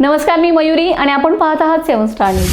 नमस्कार मी मयुरी आणि आपण पाहत आहात सेवन स्टार न्यूज.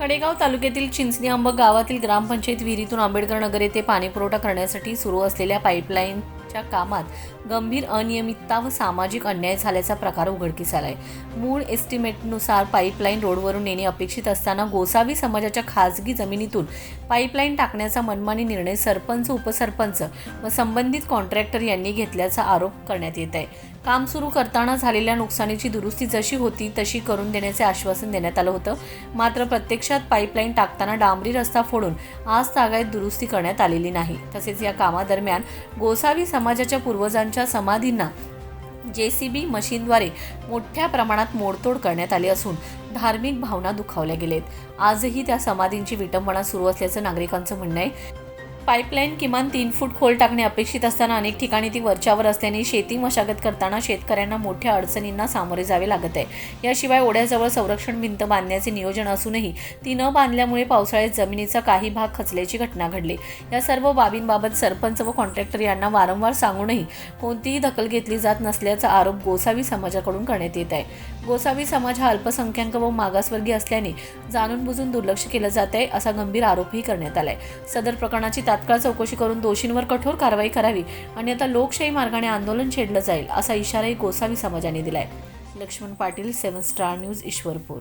कडेगाव तालुक्यातील चिंचणी आंबक गावातील ग्रामपंचायत विहिरीतून आंबेडकर नगर येथे पाणीपुरवठा करण्यासाठी सुरू असलेल्या पाईपलाईन पाईपलाईनच्या कामात गंभीर अनियमितता व सामाजिक अन्याय झाल्याचा प्रकार उघडकीस आलाय. मूळ एस्टिमेटनुसार पाईपलाईन रोडवरून नेणे अपेक्षित असताना गोसावी समाजाच्या खासगी जमिनीतून पाईपलाईन टाकण्याचा मनमानी निर्णय सरपंच उपसरपंच व संबंधित कॉन्ट्रॅक्टर यांनी घेतल्याचा आरोप करण्यात येत आहे. काम सुरू करताना झालेल्या नुकसानीची दुरुस्ती जशी होती तशी करून देण्याचे आश्वासन देण्यात आलं होतं. मात्र प्रत्यक्षात पाईपलाईन टाकताना डांबरी रस्ता फोडून आज तागायत दुरुस्ती करण्यात आलेली नाही. तसेच या कामादरम्यान गोसावी समाजाच्या पूर्वजांच्या समाधींना जे सी बी मशीनद्वारे मोठ्या प्रमाणात मोडतोड करण्यात आली असून धार्मिक भावना दुखावल्या गेलेत. आजही त्या समाधींची विटंबना सुरू असल्याचं नागरिकांचं म्हणणं आहे. पाईपलाईन किमान तीन फूट खोल टाकणे अपेक्षित असताना अनेक ठिकाणी ती वरच्यावर असल्याने शेती मशागत करताना शेतकऱ्यांना मोठ्या अडचणींना सामोरे जावे लागत आहे. याशिवाय ओढ्याजवळ संरक्षण भिंत बांधण्याचे नियोजन असूनही ती न बांधल्यामुळे पावसाळ्यात जमिनीचा काही भाग खचल्याची घटना घडली. या सर्व बाबींबाबत सरपंच व कॉन्ट्रॅक्टर यांना वारंवार सांगूनही कोणतीही दखल घेतली जात नसल्याचा आरोप गोसावी समाजाकडून करण्यात येत आहे. गोसावी समाज हा अल्पसंख्याक व मागासवर्गीय असल्याने जाणून बुजून दुर्लक्ष केलं जात आहे असा गंभीर आरोपही करण्यात आलाय. सदर प्रकरणाची तात्काळ चौकशी करून दोषींवर कठोर कारवाई करावी आणि आता लोकशाही मार्गाने आंदोलन छेडलं जाईल असा इशाराही गोसावी समाजाने दिलाय. Laxman Patil seven star news Ishwarpur.